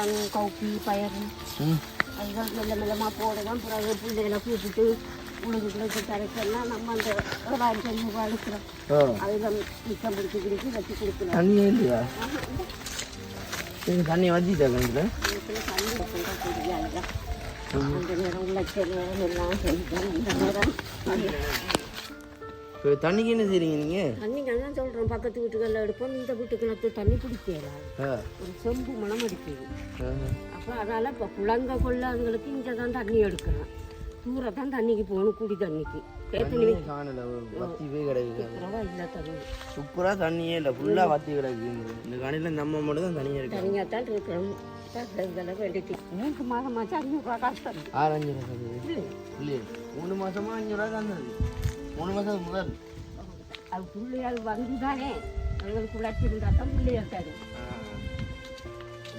கச்சான் கவுப்பி பயறு. ம். அதுதான் மெல்ல மெல்லமாக போடுவோம் பிறகு பிள்ளைகளை கூப்பிட்டு உழுது கிழக்கு கரைச்செல்லாம் நம்ம அந்த ஏழாயிரத்தி ஐநூறுரூவா எடுக்கிறோம் அதுதான் மிச்சம் பிடிச்சி பிடிச்சி வச்சு கொடுக்குறோம் தண்ணியே இல்லையா? தண்ணி வச்சிட்டா வீட்டில் தண்ணி அந்த நேரம் உழைச்ச நேரம் எல்லாம் செஞ்சோம் இந்த நேரம் இப்போ தண்ணிக்கு என்ன செய்றீங்க நீங்கள் தண்ணிக்கு தான் சொல்கிறோம் பக்கத்து வீட்டுகளில் எடுப்போம். இந்த வீட்டுக்குள்ள தண்ணி குடிக்கலாம் ஆ. ஒரு செம்பு மனம் அடிக்குது. ஆ. அப்போ அதனால் இப்போ குழங்க கொள்ள அதுங்களுக்கு இங்கே தான் தண்ணி எடுக்கிறோம். தூரம் தான் தண்ணிக்கு போகணும் குடி தண்ணிக்கு. சூப்பராக தண்ணியே இல்லை. ஃபுல்லாக வத்தி கிடக்குது இந்த கடையில் இந்த அம்மா மட்டும் தான் தனியாக இருக்கு தனியாக தான் இருக்கிறோம் மூன்று மாதமாச்சு அஞ்சூறுரூவா காசு ஆரஞ்சு ரசம் இல்லையே? மூணு மாசமா அஞ்சு ரூபா தந்தது மூணு மாசம் முதல். அது பிள்ளையால் வந்து தானே அவங்களுக்கு உழைப்பு இருந்தால் தான் தரும். ஆ.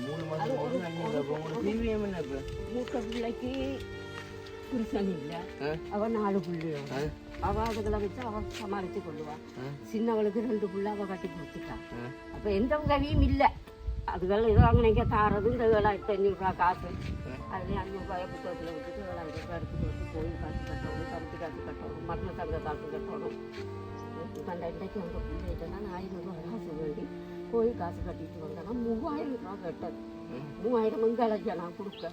மூணு இப்போ? மூத்த பிள்ளைக்கு புருஷன் இல்லை? அவன் நாலு பிள்ளையோ. ஆ? அவள் அதுகளை வச்சு அவள் சமாளித்து கொள்ளுவாள் ஆ? சின்னவளுக்கு ரெண்டு பிள்ளை அவள் கட்டி கொடுத்துட்டான்? அப்போ எந்த உதவியும் இல்லை. அதுகள் அங்கனைக்கே தாரது இந்த ஏழாயிரத்தி ஐநூறுரூவா காசு. அதுலேயும் ஐநூறுரூவாயை புத்தகத்தில் விட்டுட்டு ஏழாயிரம் ரூபாய் எடுத்துட்டு கோயில் காசு கட்டணும் கருத்து காசு கட்டணும் மரண சங்க காசு கட்டணும். இன்றைக்கு வந்த பிள்ளைகிட்டலாம் நான் ஐநூறுரூவா காசு வேண்டி கோயில் காசு கட்டிட்டு வந்தேன்னா மூவாயிரம் ரூபா கட்டது மூவாயிரம் மங்காளஜா நான் கொடுக்க.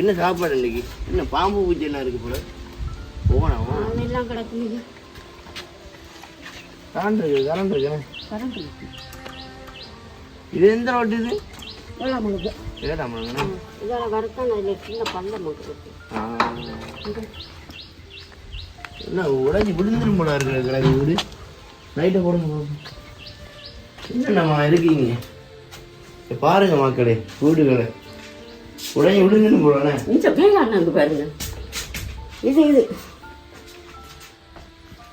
என்ன சாப்பாடு இன்னைக்கு என்ன பாம்பு பூச்சி என்ன இருக்கு போல? நான் எல்லாம் கிடக்குங்க கரண்ட் இருக்கு கரண்ட் இருக்கு கரண்ட் இருக்கு. இது எந்த ரோட்டு இது? முழுக்க ஏடாமங்கண்ணா இதில் வரத்தான் அதில் சின்ன பள்ளம் இருக்கு என்ன உடஞ்சி விழுந்துரும் போல இருக்கிற கிடக்கு வீடு. லைட்டை போடுங்க. என்னண்ணம்மா இருக்கீங்க? பாருங்க மக்களே வீடுகளை. உடஞ்சி விழுந்துரும் போலண்ணே இந்த அங்கே பாருங்க. இது இது.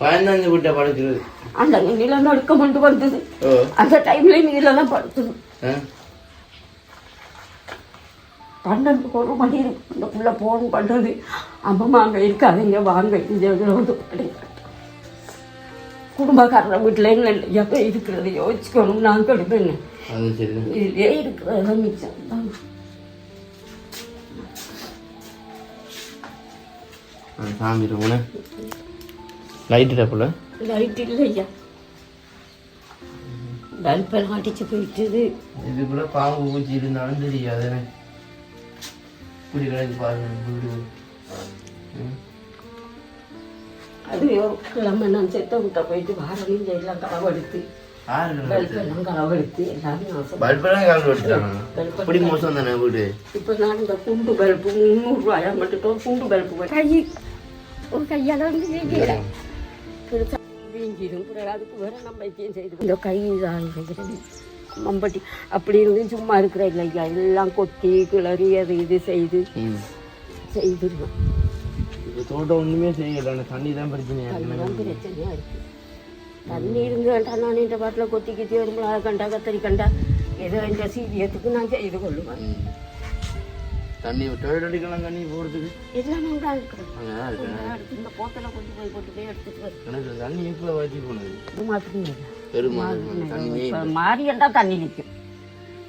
பயந்தான் இந்த வீட்டை படுக்கிறது. அந்த நிலம் நடுக்க கொண்டு வந்தது அந்த டைம்ல நீல தான் படுத்தது. பன்னெண்டு ஒரு மணி இந்த புள்ள போன் பண்ணுறது அம்மா அங்கே இருக்காதீங்க வாங்க. இந்த வந்து குடும்பக்காரர் வீட்டில் என்ன எப்போ இருக்கிறது? யோசிக்கணும். அது சரி. இதுலேயே இருக்கிறது மிச்சம். தான் சாமி லைட்டு போல? லைட் இல்லையா பல்பெல்லாம் அடிச்சு போயிட்டுது. இதுக்குள்ள பாம்பு பூச்சி இருந்தாலும் தெரியாது. இப்படி கிடக்கு பாருங்க. அது கிழமை நான் செத்த விட்ட போயிட்டு வாரணும் எல்லாம் களவெடுத்து? பல்பெல்லாம் களவெடுத்து எல்லாரும் பல்பெல்லாம் வெட்டுறாங்க இப்படி மோசம் தானே வீடு? இப்போ நான் இந்த குண்டு பல்பு முந்நூறுரூவாயா மட்டும் ஒரு குண்டு பல்பு கை ஒரு கையால் வந்து பெருசா வீங்கிடும் பிறகு அதுக்கு வேற நம்ம வைத்தியம் செய்து இந்த கை இதாகிறது மம்பட்டி அப்படி இருந்து சும்மா இருக்கிற இல்லையா எல்லாம் கொத்தி கிளறி அது இது செய்து ம். செய்துருவேன் இப்போ தோட்டம் ஒன்றுமே செய்யல. தண்ணி தான் பிரச்சனையா இருக்கு. அதுதான் பிரச்சனையாக இருக்குது தண்ணி இருந்து வேண்டாம் நான் இந்த பாட்டில் கொத்தி கித்தி ஒரு மிளகா கண்டா கத்தரி கண்டா. ஏதோ இந்த சீரியத்துக்கு நான் செய்து கொள்ளுவேன். தண்ணி டொயட் அடிக்கலாம் தண்ணி போகிறதுக்கு எல்லாமே இருக்கு. அடுத்து இந்த போத்தில் கொண்டு போய் கொண்டு போய் எடுத்துட்டு வந்து எனக்கு தண்ணி எப்போ வச்சு போனது. தண்ணியே இப்போ மாறியண்டா தண்ணி நிற்கும்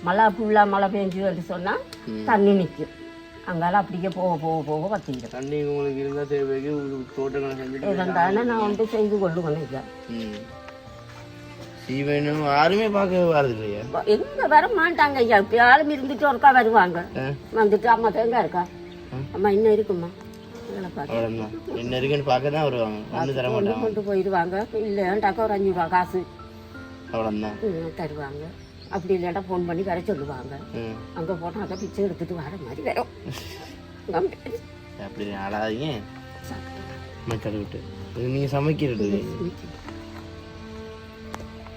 மழை ஃபுல்லாக மழை பெஞ்சுன்னு சொன்னால் தண்ணி நிற்கும் அங்கால அப்படியே போக போக போக வத்திடும் தண்ணி உங்களுக்கு இருந்தால் தேவைக்கு தோட்டங்களை இருந்தாலும் நான் வந்து செய்து கொள்ளுவேன் ஐயா ம் சீவனும் யாருமே பார்க்க வரது இல்லையா எங்க வர மாட்டாங்க ஐயா. இப்போ யாரும் இருந்துட்டு ஒருக்கா வருவாங்க. வந்துட்டு அம்மா தேங்க இருக்கா? அம்மா இன்னும் இருக்குமா? என்ன இருக்குன்னு பார்க்க தான் வருவாங்க. ஒன்றும் தர மாட்டாங்க. கொண்டு போயிடுவாங்க. இல்லையாண்டாக்கா ஒரு அஞ்சு ரூபா காசு. அவ்வளோதான் தருவாங்க. அப்படி இல்லையாண்டா ஃபோன் பண்ணி வர சொல்லுவாங்க. அங்கே போனாக்கா பிச்சை எடுத்துட்டு வர மாதிரி வரும். அப்படி ஆளாதீங்க மக்கள் விட்டு நீங்கள் சமைக்கிறது.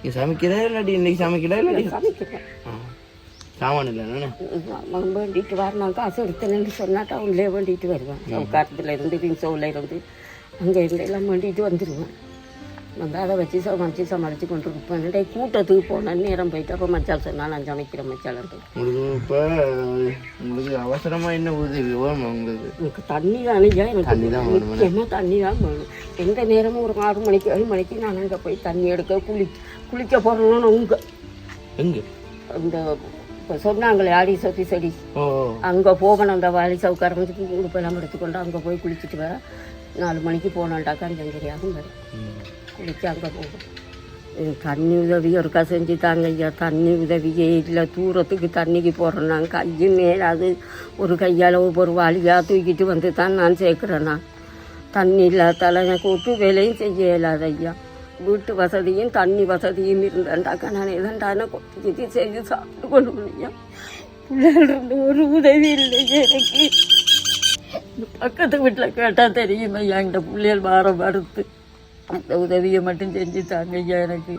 நீ சமைக்கிறா இல்லாட்டி இன்னைக்கு சமைக்கல. இல்லாட்டி சமைக்கிறேன். சாமான் இல்லை என்ன அவன் வேண்டிட்டு வரணும் காசு எடுத்தேன்னு சொன்னா டவுன்லேயே வேண்டிட்டு வருவேன். சவுக்காரத்தில் இருந்து விங்சோவில் இருந்து அங்கே இருந்து எல்லாம் வேண்டிட்டு வந்துடுவேன் வந்து அதை வச்சு சமைச்சு சமாளித்து கொண்டு இருப்பேன் டேய் கூட்டத்துக்கு போனேன் நேரம் போயிட்டு அப்போ மச்சால் சொன்னா நான் சமைக்கிறேன் மச்சால் உங்களுக்கு இப்போ உங்களுக்கு அவசரமாக என்ன உதவி உங்களுக்கு எனக்கு தண்ணி தானே எனக்கு தண்ணி தான் முக்கியமாக தண்ணி தான் வேணும். எந்த நேரமும் ஒரு ஆறு மணிக்கு ஏழு மணிக்கு நான் அங்கே போய் தண்ணி எடுக்க குளி குளிக்க போகிறோன்னு உங்க எங்கே? இந்த இப்போ சொன்னாங்களே ஆடி சொத்தி செடி அங்கே போகணும் அந்த வாலி சவுக்காரத்துக்கு உடுப்பெல்லாம் எடுத்துக்கொண்டு அங்கே போய் குளிச்சுட்டு வர. நாலு மணிக்கு போனோம்டாக்கா அஞ்சஞ்சரியாகும் வரும். குளிச்சு அங்கே போகும். தண்ணி உதவி ஒருக்கா செஞ்சு தாங்க ஐயா. தண்ணி உதவியே இல்லை. தூரத்துக்கு தண்ணிக்கு போகிறேன் நான் கையை மேலாது. ஒரு கையால் ஒவ்வொரு வாளியாக தூக்கிட்டு வந்து தான் நான் சேர்க்குறேன் நான். தண்ணி இல்லாதால எனக்கு ஒட்டு வேலையும் செய்ய இயலாது ஐயா. வீட்டு வசதியும் தண்ணி வசதியும் இருந்தாண்டாக்கா நான் எதாண்டான கொட்டி செய்து சாப்பிட்டு கொண்டு முடியும் பிள்ளைகள் ஒரு உதவி இல்லை எனக்கு. பக்கத்து வீட்டில் கேட்டால் தெரியும் ஐயா என்கிட்ட பிள்ளைகள் வாரம் வறுத்து அந்த உதவியை மட்டும் செஞ்சு தாங்க ஐயா எனக்கு.